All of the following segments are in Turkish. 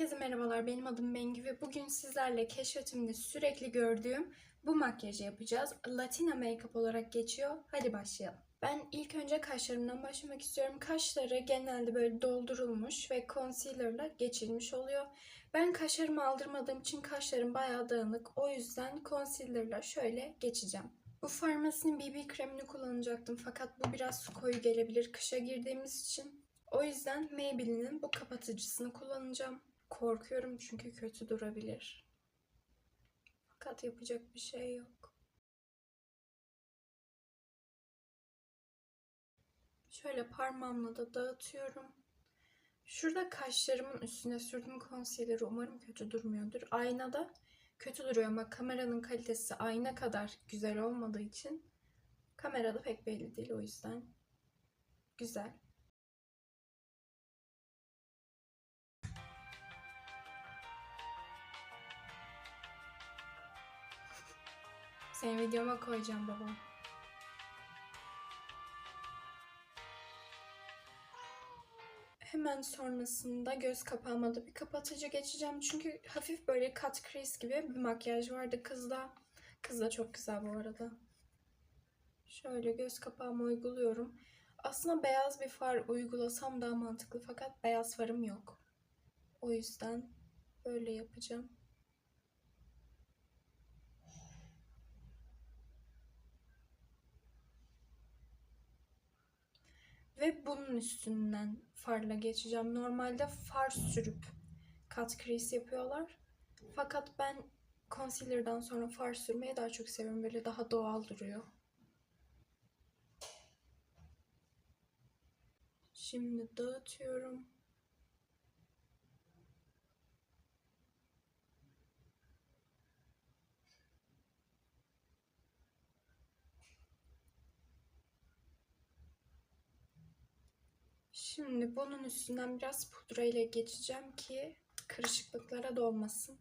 Herkese merhabalar. Benim adım Bengi ve bugün sizlerle keşfetimde sürekli gördüğüm bu makyajı yapacağız. Latina Makeup olarak geçiyor. Hadi başlayalım. Ben ilk önce kaşlarımdan başlamak istiyorum. Kaşları genelde böyle doldurulmuş ve concealer'la geçilmiş oluyor. Ben kaşlarımı aldırmadığım için kaşlarım bayağı dağınık. O yüzden concealer'la şöyle geçeceğim. Bu farmasinin BB kremini kullanacaktım fakat bu biraz koyu gelebilir kışa girdiğimiz için. O yüzden Maybelline'in bu kapatıcısını kullanacağım. Korkuyorum çünkü kötü durabilir. Fakat yapacak bir şey yok. Şöyle parmağımla da dağıtıyorum. Şurada kaşlarımın üstüne sürdüğüm concealer'ı umarım kötü durmuyordur. Aynada kötü duruyor ama kameranın kalitesi ayna kadar güzel olmadığı için kamerada pek belli değil o yüzden. Güzel. Seni videoma koyacağım baba. Hemen sonrasında göz kapağıma bir kapatıcı geçeceğim. Çünkü hafif böyle cut crease gibi bir makyaj vardı kızda. Kız da çok güzel bu arada. Şöyle göz kapağıma uyguluyorum. Aslında beyaz bir far uygulasam daha mantıklı fakat beyaz farım yok. O yüzden böyle yapacağım. Ve bunun üstünden farla geçeceğim. Normalde far sürüp kat crease yapıyorlar. Fakat ben concealer'dan sonra far sürmeyi daha çok seviyorum. Böyle daha doğal duruyor. Şimdi dağıtıyorum. Şimdi bunun üstünden biraz pudra ile geçeceğim ki kırışıklıklara dolmasın.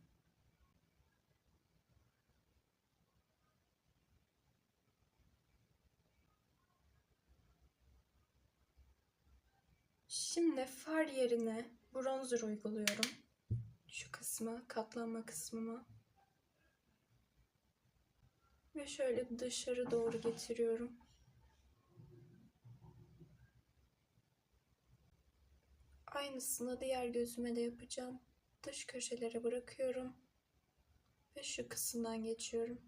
Şimdi far yerine bronzer uyguluyorum. Şu kısmı, katlanma kısmıma. Ve şöyle dışarı doğru getiriyorum. Aynısını diğer gözüme de yapacağım. Dış köşelere bırakıyorum. Ve şu kısımdan geçiyorum.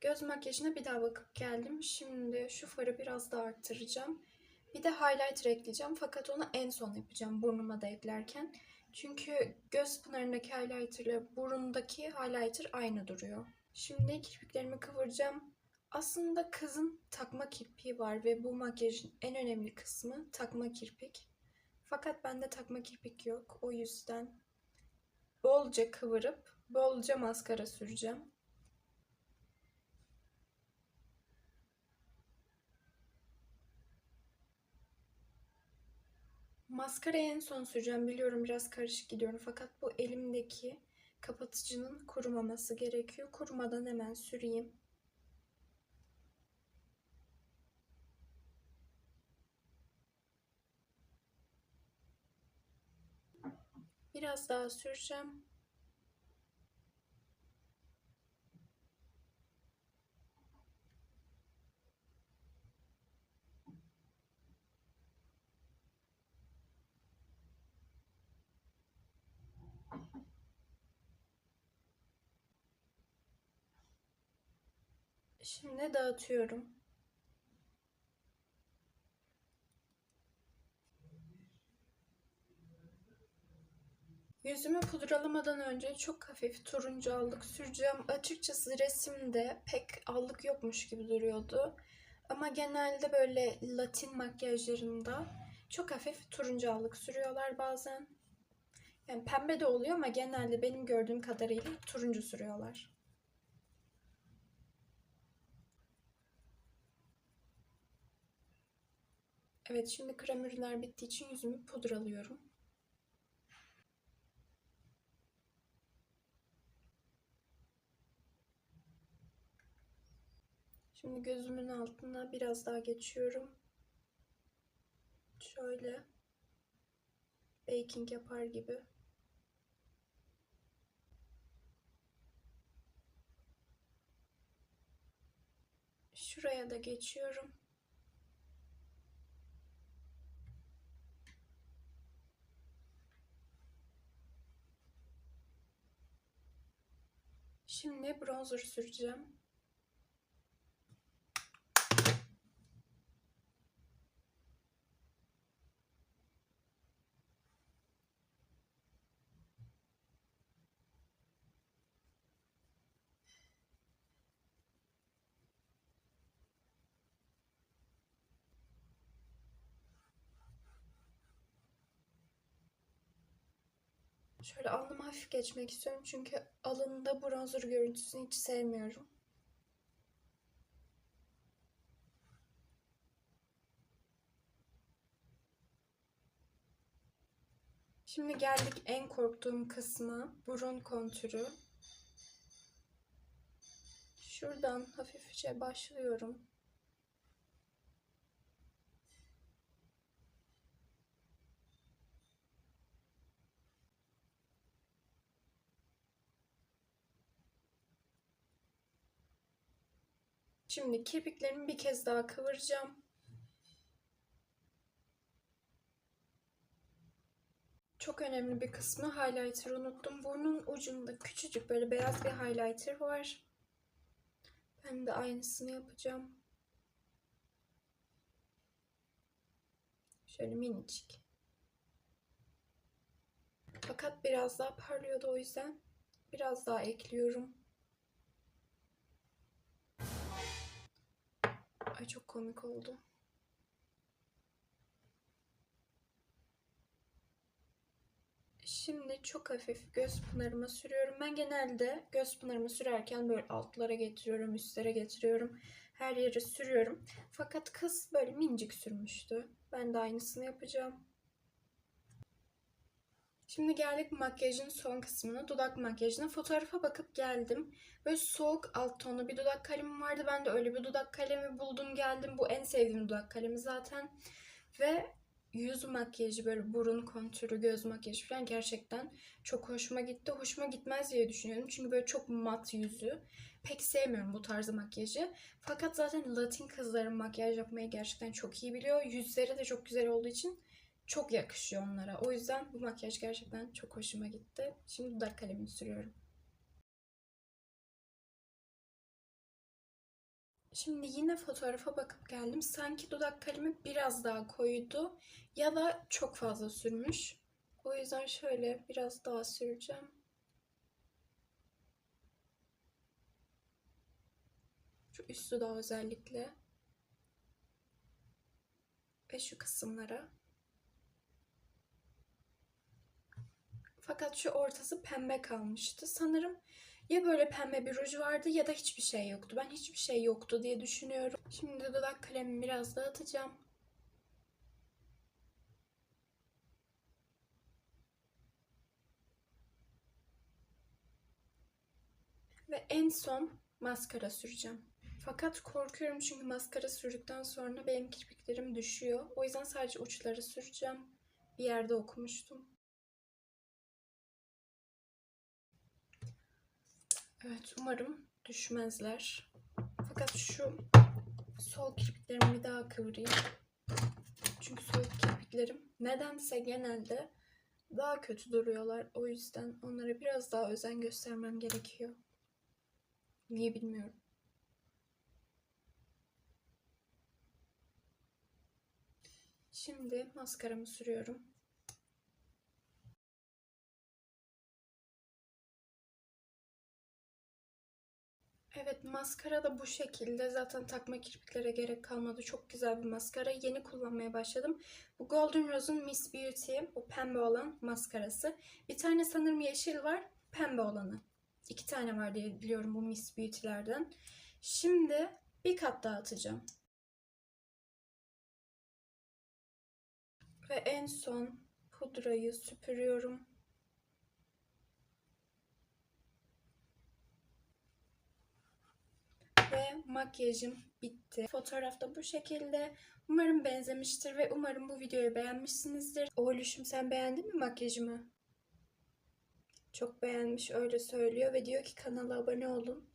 Göz makyajına bir daha bakıp geldim. Şimdi şu farı biraz daha arttıracağım. Bir de highlighter ekleyeceğim fakat onu en son yapacağım burnuma da eklerken. Çünkü göz pınarındaki highlighter ile burundaki highlighter aynı duruyor. Şimdi kirpiklerimi kıvıracağım. Aslında kızın takma kirpiği var ve bu makyajın en önemli kısmı takma kirpik. Fakat bende takma kirpik yok. O yüzden bolca kıvırıp bolca maskara süreceğim. Maskarayı en son süreceğim. Biliyorum biraz karışık gidiyorum fakat bu elimdeki kapatıcının kurumaması gerekiyor. Kurumadan hemen süreyim. Biraz daha süreceğim. Şimdi dağıtıyorum. Yüzümü pudralamadan önce çok hafif turuncu allık süreceğim. Açıkçası resimde pek allık yokmuş gibi duruyordu. Ama genelde böyle latin makyajlarında çok hafif turuncu allık sürüyorlar bazen. Yani pembe de oluyor ama genelde benim gördüğüm kadarıyla turuncu sürüyorlar. Evet şimdi krem ürünler bittiği için yüzümü pudralıyorum. Şimdi gözümün altına biraz daha geçiyorum. Şöyle baking yapar gibi. Şuraya da geçiyorum. Şimdi bronzer süreceğim. Şöyle alnıma hafif geçmek istiyorum çünkü alında bronzer görüntüsünü hiç sevmiyorum. Şimdi geldik en korktuğum kısma. Burun kontürü. Şuradan hafifçe başlıyorum. Şimdi kirpiklerimi bir kez daha kıvıracağım. Çok önemli bir kısmı highlighter'ı unuttum. Burnun ucunda küçücük böyle beyaz bir highlighter var. Ben de aynısını yapacağım. Şöyle minicik. Fakat biraz daha parlıyordu o yüzden biraz daha ekliyorum. Ay çok komik oldu. Şimdi çok hafif göz pınarıma sürüyorum. Ben genelde göz pınarımı sürerken böyle altlara getiriyorum, üstlere getiriyorum. Her yere sürüyorum. Fakat kız böyle minicik sürmüştü. Ben de aynısını yapacağım. Şimdi geldik makyajın son kısmına, dudak makyajına. Fotoğrafa bakıp geldim. Böyle soğuk alt tonlu bir dudak kalemim vardı. Ben de öyle bir dudak kalemi buldum geldim. Bu en sevdiğim dudak kalemi zaten. Ve yüz makyajı böyle burun kontürü, göz makyajı falan gerçekten çok hoşuma gitti. Hoşuma gitmez diye düşünüyorum. Çünkü böyle çok mat yüzü. Pek sevmiyorum bu tarzı makyajı. Fakat zaten Latin kızların makyaj yapmayı gerçekten çok iyi biliyor. Yüzleri de çok güzel olduğu için çok yakışıyor onlara. O yüzden bu makyaj gerçekten çok hoşuma gitti. Şimdi dudak kalemini sürüyorum. Şimdi yine fotoğrafa bakıp geldim. Sanki dudak kalemi biraz daha koyuydu ya da çok fazla sürmüş. O yüzden şöyle biraz daha süreceğim. Şu üstü daha özellikle. Ve şu kısımlara. Fakat şu ortası pembe kalmıştı. Sanırım ya böyle pembe bir ruj vardı ya da hiçbir şey yoktu. Ben hiçbir şey yoktu diye düşünüyorum. Şimdi dudak kalemimi biraz dağıtacağım. Ve en son maskara süreceğim. Fakat korkuyorum çünkü maskara sürdükten sonra benim kirpiklerim düşüyor. O yüzden sadece uçları süreceğim. Bir yerde okumuştum. Evet umarım düşmezler. Fakat şu sol kirpiklerimi bir daha kıvırayım. Çünkü sol kirpiklerim nedense genelde daha kötü duruyorlar. O yüzden onlara biraz daha özen göstermem gerekiyor. Niye bilmiyorum. Şimdi maskaramı sürüyorum. Evet maskara da bu şekilde. Zaten takma kirpiklere gerek kalmadı. Çok güzel bir maskara. Yeni kullanmaya başladım. Bu Golden Rose'un Miss Beauty. Bu pembe olan maskarası. Bir tane sanırım yeşil var. Pembe olanı. İki tane var diye biliyorum bu Miss Beauty'lerden. Şimdi bir kat daha atacağım. Ve en son pudrayı süpürüyorum. Makyajım bitti. Fotoğrafta bu şekilde. Umarım benzemiştir ve umarım bu videoyu beğenmişsinizdir. Oğluşum sen beğendin mi makyajımı? Çok beğenmiş öyle söylüyor ve diyor ki kanala abone olun.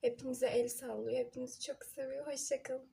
Hepinize el sallıyor. Hepinizi çok seviyor. Hoşçakalın.